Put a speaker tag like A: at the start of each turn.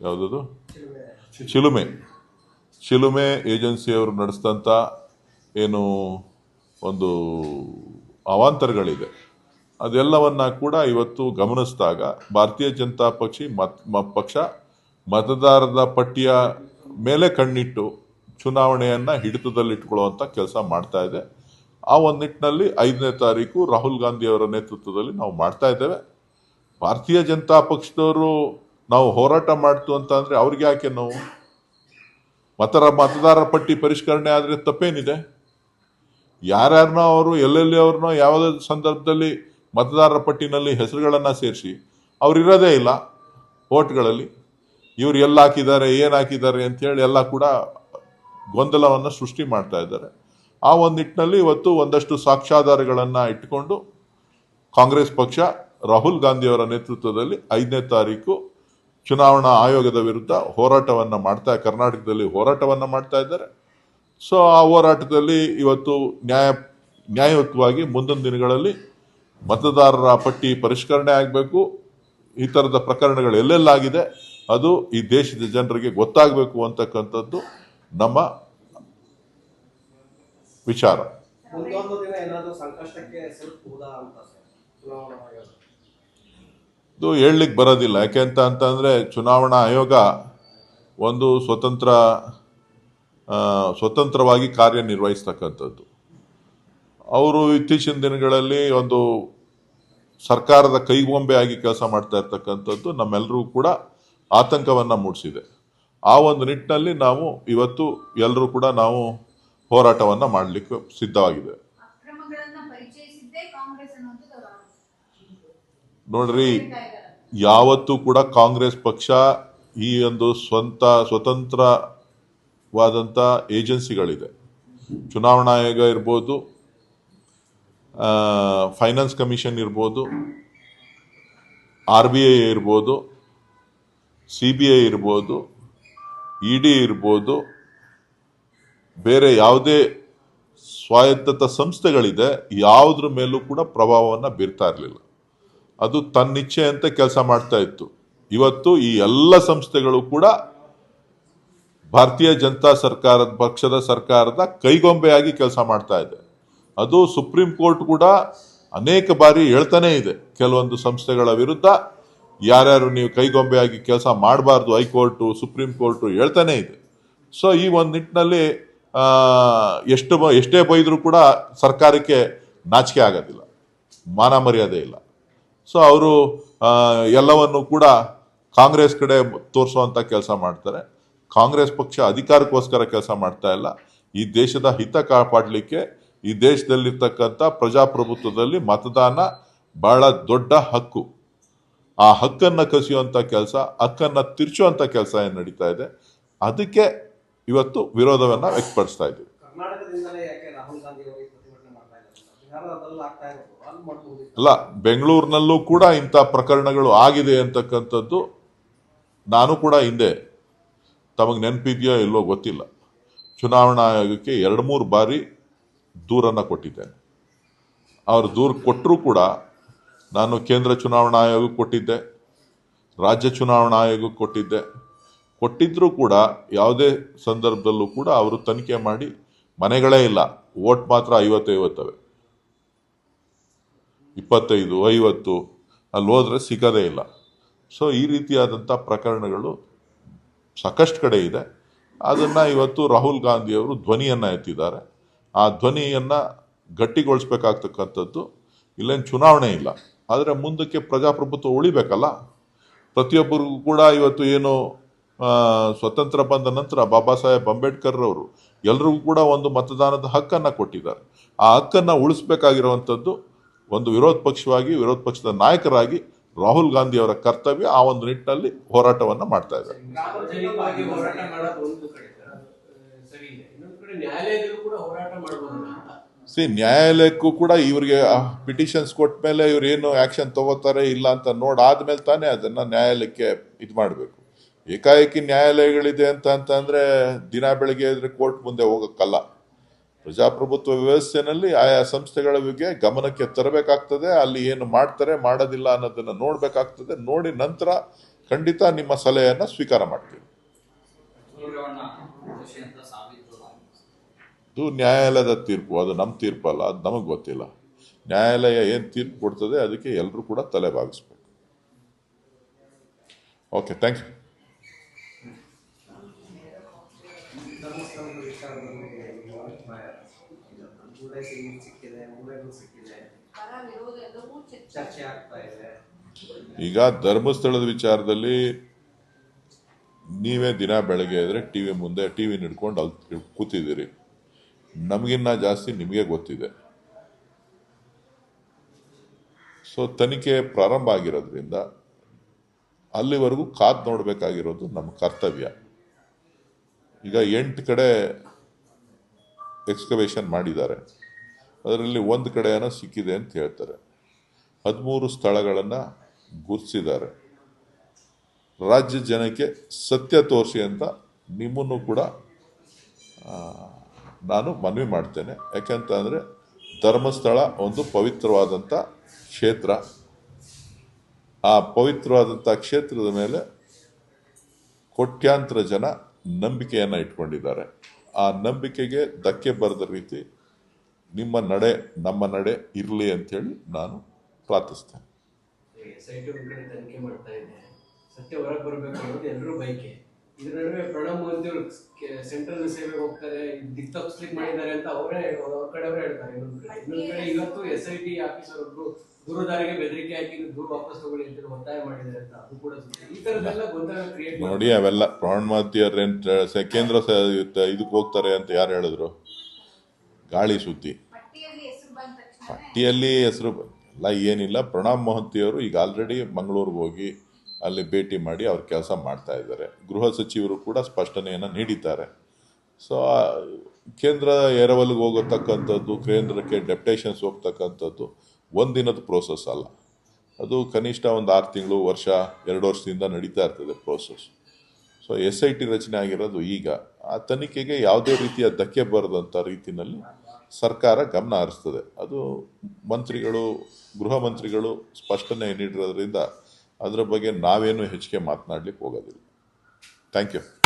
A: ಯಾವುದದು? ಚಿಲುಮೆ. ಚಿಲುಮೆ. ಏಜೆನ್ಸಿಯವರು ನಡೆಸಿದಂಥ ಏನು ಒಂದು ಅವಾಂತರಗಳಿದೆ. ಅದೆಲ್ಲವನ್ನ ಕೂಡ ಇವತ್ತು ಗಮನಿಸಿದಾಗ ಭಾರತೀಯ ಜನತಾ ಪಕ್ಷಿ ಮತ್ ಮ- ಪಕ್ಷ ಮತದಾರರ ಪಟ್ಟಿಯ ಮೇಲೆ ಕಣ್ಣಿಟ್ಟು ಚುನಾವಣೆಯನ್ನು ಹಿಡಿತದಲ್ಲಿಟ್ಕೊಳ್ಳುವಂಥ ಕೆಲಸ ಮಾಡ್ತಾ ಇದೆ. ಆ ಒಂದು ನಿಟ್ಟಿನಲ್ಲಿ ಐದನೇ ತಾರೀಕು ರಾಹುಲ್ ಗಾಂಧಿಯವರ ನೇತೃತ್ವದಲ್ಲಿ ನಾವು ಮಾಡ್ತಾ ಇದ್ದೇವೆ. ಭಾರತೀಯ ಜನತಾ ಪಕ್ಷದವರು ನಾವು ಹೋರಾಟ ಮಾಡ್ತು ಅಂತ ಅಂದ್ರೆ ಅವ್ರಿಗೆ ಯಾಕೆ ನಾವು? ಮತರ ಮತದಾರರ ಪಟ್ಟಿ ಪರಿಷ್ಕರಣೆ ಆದರೆ ತಪ್ಪೇನಿದೆ? ಯಾರ್ಯಾರನೋ ಅವರು, ಎಲ್ಲೆಲ್ಲಿ ಅವ್ರನ್ನೋ, ಯಾವುದೇ ಸಂದರ್ಭದಲ್ಲಿ ಮತದಾರರ ಪಟ್ಟಿನಲ್ಲಿ ಹೆಸರುಗಳನ್ನು ಸೇರಿಸಿ ಅವ್ರು ಇರೋದೇ ಇಲ್ಲ ಓಟ್ಗಳಲ್ಲಿ ಇವ್ರು ಎಲ್ಲ ಹಾಕಿದ್ದಾರೆ, ಏನು ಹಾಕಿದ್ದಾರೆ ಅಂತೇಳಿ ಎಲ್ಲ ಕೂಡ ಗೊಂದಲವನ್ನು ಸೃಷ್ಟಿ ಮಾಡ್ತಾ ಇದ್ದಾರೆ. ಆ ಒಂದು ನಿಟ್ಟಿನಲ್ಲಿ ಇವತ್ತು ಒಂದಷ್ಟು ಸಾಕ್ಷ್ಯಾಧಾರಗಳನ್ನು ಇಟ್ಟುಕೊಂಡು ಕಾಂಗ್ರೆಸ್ ಪಕ್ಷ ರಾಹುಲ್ ಗಾಂಧಿ ಅವರ ನೇತೃತ್ವದಲ್ಲಿ ಐದನೇ ತಾರೀಕು ಚುನಾವಣಾ ಆಯೋಗದ ವಿರುದ್ಧ ಹೋರಾಟವನ್ನ ಮಾಡ್ತಾ ಕರ್ನಾಟಕದಲ್ಲಿ ಹೋರಾಟವನ್ನ ಮಾಡ್ತಾ ಇದ್ದಾರೆ. ಸೊ ಆ ಹೋರಾಟದಲ್ಲಿ ಇವತ್ತು ನ್ಯಾಯ, ನ್ಯಾಯಯುತವಾಗಿ ಮುಂದಿನ ದಿನಗಳಲ್ಲಿ ಮತದಾರರ ಪಟ್ಟಿ ಪರಿಷ್ಕರಣೆ ಆಗಬೇಕು. ಈ ಥರದ ಪ್ರಕರಣಗಳು ಎಲ್ಲೆಲ್ಲಾಗಿದೆ, ಅದು ಈ ದೇಶದ ಜನರಿಗೆ ಗೊತ್ತಾಗಬೇಕು ಅಂತಕ್ಕಂಥದ್ದು ನಮ್ಮ ವಿಚಾರ
B: ಮುಂದೊಂದು ದಿನ ಏನಾದರೂ ಸಂಕಷ್ಟಕ್ಕೆ ಸಿಲುಕಬಹುದಾ ಅಂತ ಸರ್ ಚುನಾವಣಾ ಆಯೋಗ
A: ಇದು ಹೇಳಲಿಕ್ಕೆ ಬರೋದಿಲ್ಲ. ಯಾಕೆಂತ ಅಂತಂದರೆ ಚುನಾವಣಾ ಆಯೋಗ ಒಂದು ಸ್ವತಂತ್ರ ಸ್ವತಂತ್ರವಾಗಿ ಕಾರ್ಯನಿರ್ವಹಿಸ್ತಕ್ಕಂಥದ್ದು. ಅವರು ಇತ್ತೀಚಿನ ದಿನಗಳಲ್ಲಿ ಒಂದು ಸರ್ಕಾರದ ಕೈಗೊಂಬೆ ಆಗಿ ಕೆಲಸ ಮಾಡ್ತಾ ಇರ್ತಕ್ಕಂಥದ್ದು ನಮ್ಮೆಲ್ಲರೂ ಕೂಡ ಆತಂಕವನ್ನು ಮೂಡಿಸಿದೆ. ಆ ಒಂದು ನಿಟ್ಟಿನಲ್ಲಿ ನಾವು ಇವತ್ತು ಎಲ್ಲರೂ ಕೂಡ ನಾವು ಹೋರಾಟವನ್ನು ಮಾಡಲಿಕ್ಕೆ ಸಿದ್ಧವಾಗಿದೆ. ನೋಡ್ರಿ, ಯಾವತ್ತೂ ಕೂಡ ಕಾಂಗ್ರೆಸ್ ಪಕ್ಷ ಈ ಒಂದು ಸ್ವಂತ ಸ್ವತಂತ್ರವಾದಂಥ ಏಜೆನ್ಸಿಗಳಿದೆ. ಚುನಾವಣಾ ಆಯೋಗ ಇರ್ಬೋದು ಫೈನಾನ್ಸ್ ಕಮಿಷನ್ ಇರ್ಬೋದು, ಆರ್ ಬಿ ಐ ಇರ್ಬೋದು, ಸಿ ಬಿ ಐ ಇರ್ಬೋದು, ಇ ಡಿ ಇರ್ಬೋದು, ಬೇರೆ ಯಾವುದೇ ಸ್ವಾಯತ್ತತ ಸಂಸ್ಥೆಗಳಿದೆ, ಯಾವುದ್ರ ಮೇಲೂ ಕೂಡ ಪ್ರಭಾವವನ್ನು ಬೀರ್ತಾ ಇರಲಿಲ್ಲ. ಅದು ತನ್ನಿಚ್ಛೆಯಂತೆ ಕೆಲಸ ಮಾಡ್ತಾ ಇತ್ತು. ಇವತ್ತು ಈ ಎಲ್ಲ ಸಂಸ್ಥೆಗಳು ಕೂಡ ಭಾರತೀಯ ಜನತಾ ಸರ್ಕಾರದ ಪಕ್ಷದ ಸರ್ಕಾರದ ಕೈಗೊಂಬೆಯಾಗಿ ಕೆಲಸ ಮಾಡ್ತಾ ಇದೆ. ಅದು ಸುಪ್ರೀಂ ಕೋರ್ಟ್ ಕೂಡ ಅನೇಕ ಬಾರಿ ಹೇಳ್ತಾನೆ ಇದೆ. ಕೆಲವೊಂದು ಸಂಸ್ಥೆಗಳ ವಿರುದ್ಧ ಯಾರ್ಯಾರು ನೀವು ಕೈಗೊಂಬೆಯಾಗಿ ಕೆಲಸ ಮಾಡಬಾರ್ದು ಹೈಕೋರ್ಟು, ಸುಪ್ರೀಂ ಕೋರ್ಟು ಹೇಳ್ತಾನೆ ಇದೆ. ಸೊ ಈ ಒಂದು ನಿಟ್ಟಿನಲ್ಲಿ ಎಷ್ಟು ಎಷ್ಟೇ ಬೈದರೂ ಕೂಡ ಸರ್ಕಾರಕ್ಕೆ ನಾಚಿಕೆ ಆಗೋದಿಲ್ಲ. ಮಾನ ಮರ್ಯಾದೆ ಇಲ್ಲ. ಸೊ ಅವರು ಎಲ್ಲವನ್ನು ಕೂಡ ಕಾಂಗ್ರೆಸ್ ಕಡೆ ತೋರಿಸುವಂಥ ಕೆಲಸ ಮಾಡ್ತಾರೆ. ಕಾಂಗ್ರೆಸ್ ಪಕ್ಷ ಅಧಿಕಾರಕ್ಕೋಸ್ಕರ ಕೆಲಸ ಮಾಡ್ತಾ ಇಲ್ಲ. ಈ ದೇಶದ ಹಿತ ಕಾಪಾಡಲಿಕ್ಕೆ ಈ ದೇಶದಲ್ಲಿರ್ತಕ್ಕಂಥ ಪ್ರಜಾಪ್ರಭುತ್ವದಲ್ಲಿ ಮತದಾನ ಬಹಳ ದೊಡ್ಡ ಹಕ್ಕು. ಆ ಹಕ್ಕನ್ನು ಕಸಿಯುವಂಥ ಕೆಲಸ, ಹಕ್ಕನ್ನು ತಿರ್ಚುವಂತ ಕೆಲಸ ಏನು ನಡೀತಾ ಇದೆ? ಅದಕ್ಕೆ ಇವತ್ತು ವಿರೋಧವನ್ನು ವ್ಯಕ್ತಪಡಿಸ್ತಾ ಇದ್ದೀವಿ.
B: ಅಲ್ಲಿ
A: ಬೆಂಗಳೂರಿನಲ್ಲೂ ಕೂಡ ಇಂಥ ಪ್ರಕರಣಗಳು ಆಗಿದೆ ಅಂತಕ್ಕಂಥದ್ದು ನಾನು ಕೂಡ ಹಿಂದೆ. ತಮಗೆ ನೆನಪಿದೆಯೋ ಇಲ್ವೋ ಗೊತ್ತಿಲ್ಲ. ಚುನಾವಣಾ ಆಯೋಗಕ್ಕೆ ಎರಡು ಮೂರು ಬಾರಿ ದೂರನ್ನು ಕೊಟ್ಟಿದ್ದೇನೆ. ಅವರು ದೂರು ಕೊಟ್ಟರೂ ಕೂಡ ನಾನು ಕೇಂದ್ರ ಚುನಾವಣಾ ಆಯೋಗಕ್ಕೆ ಕೊಟ್ಟಿದ್ದೆ, ರಾಜ್ಯ ಚುನಾವಣಾ ಆಯೋಗಕ್ಕೆ ಕೊಟ್ಟಿದ್ದೆ. ಕೊಟ್ಟಿದ್ದರೂ ಕೂಡ ಯಾವುದೇ ಸಂದರ್ಭದಲ್ಲೂ ಕೂಡ ಅವರು ತನಿಖೆ ಮಾಡಿ ಮನೆಗಳೇ ಇಲ್ಲ. ವೋಟ್ ಮಾತ್ರ ಐವತ್ತೈವತ್ತವೆ. ಇಪ್ಪತ್ತೈದು, ಐವತ್ತು, ಅಲ್ಲಿ ಹೋದರೆ ಸಿಗೋದೇ ಇಲ್ಲ. ಸೊ ಈ ರೀತಿಯಾದಂಥ ಪ್ರಕರಣಗಳು ಸಾಕಷ್ಟು ಕಡೆ ಇದೆ. ಅದನ್ನು ಇವತ್ತು ರಾಹುಲ್ ಗಾಂಧಿಯವರು ಧ್ವನಿಯನ್ನು ಎತ್ತಿದ್ದಾರೆ. ಆ ಧ್ವನಿಯನ್ನು ಗಟ್ಟಿಗೊಳಿಸ್ಬೇಕಾಗ್ತಕ್ಕಂಥದ್ದು ಇಲ್ಲೇನು ಚುನಾವಣೆ ಇಲ್ಲ. ಆದರೆ ಮುಂದಕ್ಕೆ ಪ್ರಜಾಪ್ರಭುತ್ವ ಉಳಿಬೇಕಲ್ಲ? ಪ್ರತಿಯೊಬ್ಬರಿಗೂ ಕೂಡ ಇವತ್ತು ಏನು ಸ್ವತಂತ್ರ ಬಂದ ನಂತರ ಬಾಬಾ ಸಾಹೇಬ್ ಅಂಬೇಡ್ಕರ್ ಅವರು ಎಲ್ರಿಗೂ ಕೂಡ ಒಂದು ಮತದಾನದ ಹಕ್ಕನ್ನು ಕೊಟ್ಟಿದ್ದಾರೆ. ಆ ಹಕ್ಕನ್ನು ಉಳಿಸ್ಬೇಕಾಗಿರುವಂಥದ್ದು ಒಂದು ವಿರೋಧ ಪಕ್ಷವಾಗಿ ವಿರೋಧ ಪಕ್ಷದ ನಾಯಕರಾಗಿ ರಾಹುಲ್ ಗಾಂಧಿ ಅವರ ಕರ್ತವ್ಯ ಆ ಒಂದು ನಿಟ್ಟಿನಲ್ಲಿ ಹೋರಾಟವನ್ನು ಮಾಡ್ತಾ ಇದ್ದಾರೆ. ಸಿ ನ್ಯಾಯಾಲಯಕ್ಕೂ ಕೂಡ ಇವರಿಗೆ ಪಿಟಿಷನ್ಸ್ ಕೊಟ್ಟ ಮೇಲೆ ಇವ್ರು ಏನು ಆಕ್ಷನ್ ತಗೋತಾರೆ ಇಲ್ಲ ಅಂತ ನೋಡಾದ್ಮೇಲೆ ತಾನೇ ಅದನ್ನ ನ್ಯಾಯಾಲಯಕ್ಕೆ ಇದು ಮಾಡಬೇಕು. ಏಕಾಏಕಿ ನ್ಯಾಯಾಲಯಗಳಿದೆ ಅಂತ ಅಂತ ಅಂದ್ರೆ ದಿನ ಬೆಳಗ್ಗೆ ಇದ್ರೆ ಕೋರ್ಟ್ ಮುಂದೆ ಹೋಗಕ್ಕಲ್ಲ. ಪ್ರಜಾಪ್ರಭುತ್ವ ವ್ಯವಸ್ಥೆಯಲ್ಲಿ ಆಯಾ ಸಂಸ್ಥೆಗಳ ಬಗ್ಗೆ ಗಮನಕ್ಕೆ ತರಬೇಕಾಗ್ತದೆ, ಅಲ್ಲಿ ಏನು ಮಾಡ್ತಾರೆ, ಮಾಡೋದಿಲ್ಲ ಅನ್ನೋದನ್ನ ನೋಡಬೇಕಾಗ್ತದೆ. ನೋಡಿ ನಂತರ ಖಂಡಿತ ನಿಮ್ಮ ಸಲಹೆಯನ್ನು ಸ್ವೀಕಾರ ಮಾಡ್ತೀವಿ. ಅದು ನ್ಯಾಯಾಲಯದ ತೀರ್ಪು, ಅದು ನಮ್ಮ ತೀರ್ಪಲ್ಲ, ಅದು ನಮಗೆ ಗೊತ್ತಿಲ್ಲ. ನ್ಯಾಯಾಲಯ ಏನು ತೀರ್ಪು ಕೊಡ್ತದೆ, ಅದಕ್ಕೆ ಎಲ್ಲರೂ ಕೂಡ ತಲೆ ಬಾಗಿಸ್ಬೇಕು. ಓಕೆ ಥ್ಯಾಂಕ್ ಯು
B: ಸಿಕ್ಕಿದೆ ಸಿಕ್ಕಿದೆ
C: ಚರ್ಚೆ
B: ಆಗ್ತಾ ಇದೆ
A: ಈಗ ಧರ್ಮಸ್ಥಳದ ವಿಚಾರದಲ್ಲಿ ನೀವೇ ದಿನ ಬೆಳಗ್ಗೆ ಇದ್ರೆ ಟಿ ವಿ ಮುಂದೆ ಟಿ ವಿ ಹಿಡ್ಕೊಂಡು ಅಲ್ಲಿ ಕೂತಿದ್ದೀರಿ. ನಮಗಿನ್ನ ಜಾಸ್ತಿ ನಿಮಗೆ ಗೊತ್ತಿದೆ. ಸೊ ತನಿಖೆ ಪ್ರಾರಂಭ ಆಗಿರೋದ್ರಿಂದ ಅಲ್ಲಿವರೆಗೂ ಕಾದು ನೋಡಬೇಕಾಗಿರೋದು ನಮ್ಮ ಕರ್ತವ್ಯ. ಈಗ ಎಂಟು ಕಡೆ ಎಕ್ಸ್ಕವೇಷನ್ ಮಾಡಿದ್ದಾರೆ. ಅದರಲ್ಲಿ ಒಂದು ಕಡೆ ಏನೋ ಸಿಕ್ಕಿದೆ ಅಂತ ಹೇಳ್ತಾರೆ. ಹದಿಮೂರು ಸ್ಥಳಗಳನ್ನು ಗುರುತಿಸಿದ್ದಾರೆ ರಾಜ್ಯ ಜನಕ್ಕೆ ಸತ್ಯ ತೋರಿಸಿ ಅಂತ ನಿಮ್ಮನ್ನು ಕೂಡ ನಾನು ಮನವಿ ಮಾಡ್ತೇನೆ. ಯಾಕೆಂತ ಅಂದರೆ ಧರ್ಮಸ್ಥಳ ಒಂದು ಪವಿತ್ರವಾದಂಥ ಕ್ಷೇತ್ರ. ಆ ಪವಿತ್ರವಾದಂಥ ಕ್ಷೇತ್ರದ ಮೇಲೆ ಕೋಟ್ಯಾಂತರ ಜನ ನಂಬಿಕೆಯನ್ನು ಇಟ್ಕೊಂಡಿದ್ದಾರೆ. ಆ ನಂಬಿಕೆಗೆ ಧಕ್ಕೆ ಬರದ ರೀತಿ ನಿಮ್ಮ ನಡೆ, ನಮ್ಮ ನಡೆ ಇರಲಿ ಅಂತೇಳಿ ನಾನು ಪ್ರಾರ್ಥಿಸ್ತೇನೆ.
D: ಇದ್ರ ನಡುವೆ ಪ್ರಣಬ್ ಮೋದಿ ಅವರು ಸೆಂಟ್ರಲ್ ಸೇವೆಗೆ ಹೋಗ್ತಾರೆ ದಿಕ್ ತಪ್ಪಿಸ್ಲಿಕ್ಕೆ ಮಾಡಿದ್ದಾರೆ ಅಂತ ಅವರೇ ಅವ್ರ ಕಡೆ ಅವರೇ ಹೇಳ್ತಾರೆ. ಇನ್ನೊಂದ್ ಕಡೆ ಇವತ್ತು ಎಸ್ ಐ ಟಿ ಆಫೀಸರ್ ಒಬ್ರು ದೂರದಾರಿಗೆ ಬೆದರಿಕೆ ಹಾಕಿ ದೂರು ವಾಪಸ್ ತಗೊಳ್ಳಿ ಅಂತ ಒತ್ತಾಯ ಮಾಡಿದ್ದಾರೆ ಅಂತ ಅದು ಕೂಡ ಸುದ್ದಿ. ಈ ತರದೆಲ್ಲ ಗೊಂದಲ ಕ್ರಿಯೇಟ್
A: ನೋಡಿ ಅವೆಲ್ಲ ಪ್ರಮಾಣಮಾತಿಯರ್ ಕೇಂದ್ರ ಸ- ಇದಕ್ಕೆ ಹೋಗ್ತಾರೆ ಅಂತ ಯಾರು ಹೇಳಿದ್ರು? ಗಾಳಿ ಸುದ್ದಿ.
C: ಪಟ್ಟಿಯಲ್ಲಿ ಹೆಸರು ಬಂದ ತಕ್ಷಣ
A: ಪಟ್ಟಿಯಲ್ಲಿ ಹೆಸರು ಎಲ್ಲ ಏನಿಲ್ಲ. ಪ್ರಣಬ್ ಮೊಹಂತಿಯವರು ಈಗ ಆಲ್ರೆಡಿ ಮಂಗಳೂರಿಗೆ ಹೋಗಿ ಅಲ್ಲಿ ಭೇಟಿ ಮಾಡಿ ಅವ್ರ ಕೆಲಸ ಮಾಡ್ತಾ ಇದ್ದಾರೆ. ಗೃಹ ಸಚಿವರು ಕೂಡ ಸ್ಪಷ್ಟನೆಯನ್ನು ನೀಡಿದ್ದಾರೆ. ಸೊ ಕೇಂದ್ರ ಎರವಲ್ಗೆ ಹೋಗತಕ್ಕಂಥದ್ದು, ಕೇಂದ್ರಕ್ಕೆ ಡೆಪ್ಟೇಷನ್ಸ್ ಹೋಗ್ತಕ್ಕಂಥದ್ದು ಒಂದಿನದ ಪ್ರೋಸೆಸ್ ಅಲ್ಲ. ಅದು ಕನಿಷ್ಠ ಒಂದು ಆರು ತಿಂಗಳು, ವರ್ಷ, ಎರಡು ವರ್ಷದಿಂದ ನಡೀತಾ ಇರ್ತದೆ process so S I T ರಚನೆ ಆಗಿರೋದು ಈಗ. ಆ ತನಿಖೆಗೆ ಯಾವುದೇ ರೀತಿಯ ಧಕ್ಕೆ ಬರದಂಥ ರೀತಿಯಲ್ಲಿ ಸರ್ಕಾರ ಗಮನ ಹರಿಸ್ತದೆ. ಅದು ಮಂತ್ರಿಗಳು, ಗೃಹ ಮಂತ್ರಿಗಳು ಸ್ಪಷ್ಟನೆ ನೀಡಿರೋದ್ರಿಂದ ಅದರ ಬಗ್ಗೆ ನಾವೇನು ಹೆಚ್ಚಿಗೆ ಮಾತನಾಡಲಿಕ್ಕೆ ಹೋಗೋದಿಲ್ಲ. Thank you